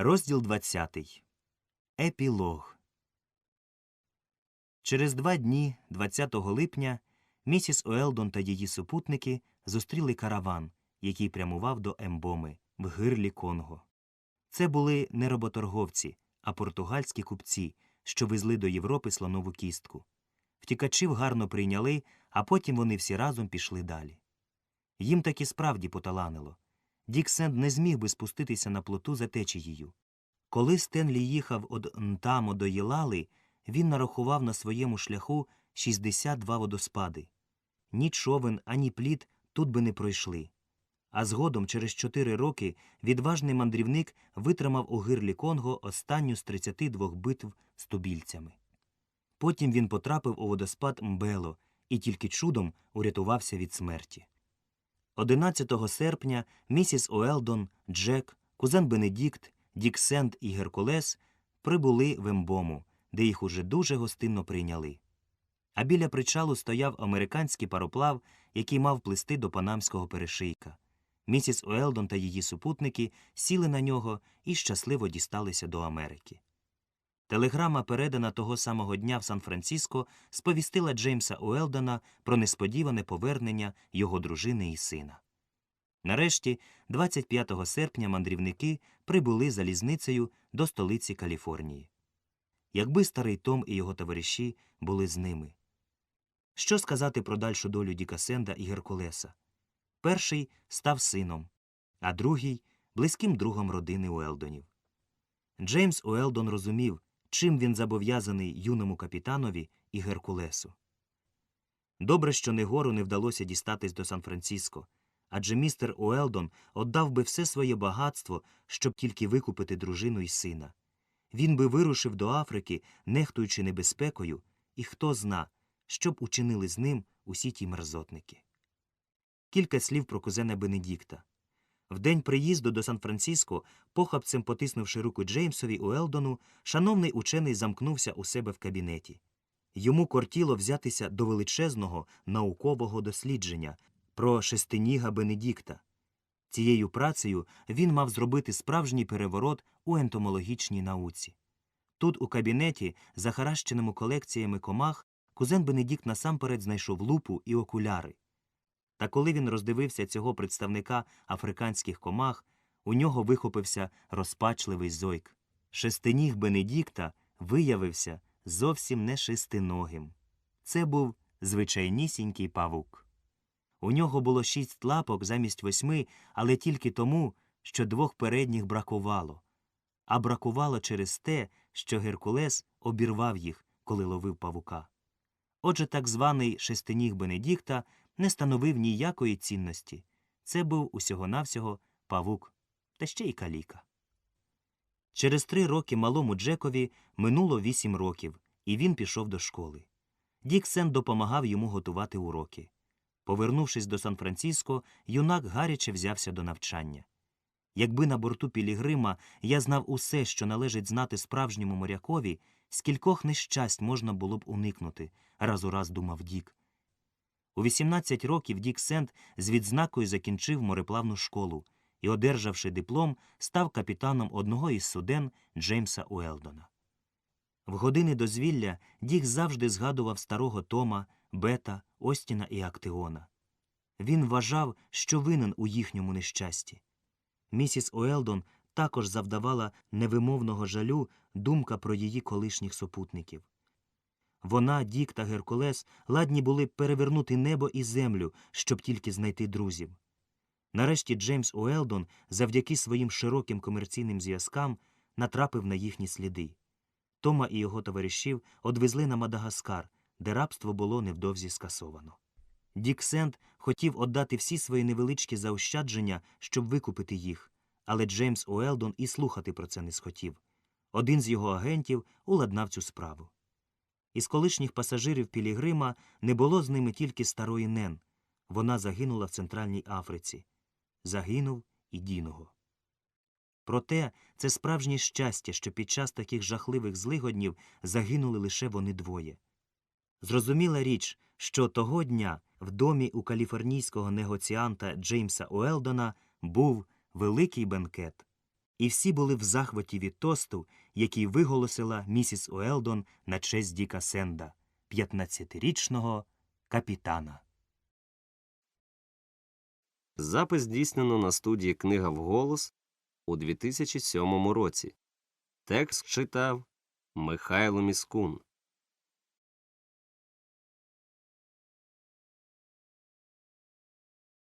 Розділ 20. Епілог. Через два дні, 20 липня, місіс Уелдон та її супутники зустріли караван, який прямував до Ембоми в гирлі Конго. Це були не роботорговці, а португальські купці, що везли до Європи слонову кістку. Втікачів гарно прийняли, а потім вони всі разом пішли далі. Їм таки справді поталанило. Дік Сенд не зміг би спуститися на плоту за течією. Коли Стенлі їхав од Нтамо до Єлали, він нарахував на своєму шляху 62 водоспади. Ні човен, ані плід тут би не пройшли. А згодом, через чотири роки, відважний мандрівник витримав у гирлі Конго останню з 32 битв з тубільцями. Потім він потрапив у водоспад Мбело і тільки чудом урятувався від смерті. 11 серпня місіс Уелдон, Джек, кузен Бенедікт, Дік Сент і Геркулес прибули в Ембому, де їх уже дуже гостинно прийняли. А біля причалу стояв американський пароплав, який мав плисти до панамського перешийка. Місіс Уелдон та її супутники сіли на нього і щасливо дісталися до Америки. Телеграма, передана того самого дня в Сан-Франциско, сповістила Джеймса Уелдона про несподіване повернення його дружини і сина. Нарешті, 25 серпня, мандрівники прибули залізницею до столиці Каліфорнії. Якби старий Том і його товариші були з ними. Що сказати про дальшу долю Діка Сенда і Геркулеса? Перший став сином, а другий близьким другом родини Уелдонів. Джеймс Уелдон розумів, чим він зобов'язаний юному капітанові і Геркулесу. Добре, що Негору не вдалося дістатись до Сан-Франциско, адже містер Уелдон отдав би все своє багатство, щоб тільки викупити дружину і сина. Він би вирушив до Африки, нехтуючи небезпекою, і хто зна, що б учинили з ним усі ті мерзотники. Кілька слів про кузена Бенедікта. В день приїзду до Сан-Франциско, похапцем потиснувши руку Джеймсові Уелдону, шановний учений замкнувся у себе в кабінеті. Йому кортіло взятися до величезного наукового дослідження про шестиніга Бенедікта. Цією працею він мав зробити справжній переворот у ентомологічній науці. Тут, у кабінеті, захаращеному колекціями комах, кузен Бенедікт насамперед знайшов лупу і окуляри. Та коли він роздивився цього представника африканських комах, у нього вихопився розпачливий зойк. Шестиніг Бенедікта виявився зовсім не шестиногим. Це був звичайнісінький павук. У нього було шість лапок замість восьми, але тільки тому, що двох передніх бракувало. А бракувало через те, що Геркулес обірвав їх, коли ловив павука. Отже, так званий шестиніг Бенедікта не становив ніякої цінності. Це був усього-навсього павук, та ще й каліка. Через три роки малому Джекові минуло вісім років, і він пішов до школи. Дік Сен допомагав йому готувати уроки. Повернувшись до Сан-Франциско, юнак гаряче взявся до навчання. Якби на борту Пілігрима я знав усе, що належить знати справжньому морякові, скількох нещасть можна було б уникнути, раз у раз думав Дік. У 18 років Дік Сент з відзнакою закінчив мореплавну школу і, одержавши диплом, став капітаном одного із суден Джеймса Уелдона. В години дозвілля Дік завжди згадував старого Тома, Бета, Остіна і Актеона. Він вважав, що винен у їхньому нещасті. Місіс Уелдон також завдавала невимовного жалю думка про її колишніх супутників. Вона, Дік та Геркулес ладні були перевернути небо і землю, щоб тільки знайти друзів. Нарешті Джеймс Уелдон, завдяки своїм широким комерційним зв'язкам, натрапив на їхні сліди. Тома і його товаришів одвезли на Мадагаскар, де рабство було невдовзі скасовано. Дік Сент хотів отдати всі свої невеличкі заощадження, щоб викупити їх, але Джеймс Уелдон і слухати про це не схотів. Один з його агентів уладнав цю справу. Із колишніх пасажирів Пілігрима не було з ними тільки старої Нен. Вона загинула в Центральній Африці. Загинув і Діного. Проте це справжнє щастя, що під час таких жахливих злигоднів загинули лише вони двоє. Зрозуміла річ, що того дня в домі у каліфорнійського негоціанта Джеймса Уелдона був великий бенкет. І всі були в захваті від тосту, який виголосила місіс Уелдон на честь Діка Сенда, 15-річного капітана. Запис здійснено на студії Книга вголос у 2007 році. Текст читав Михайло Міскун.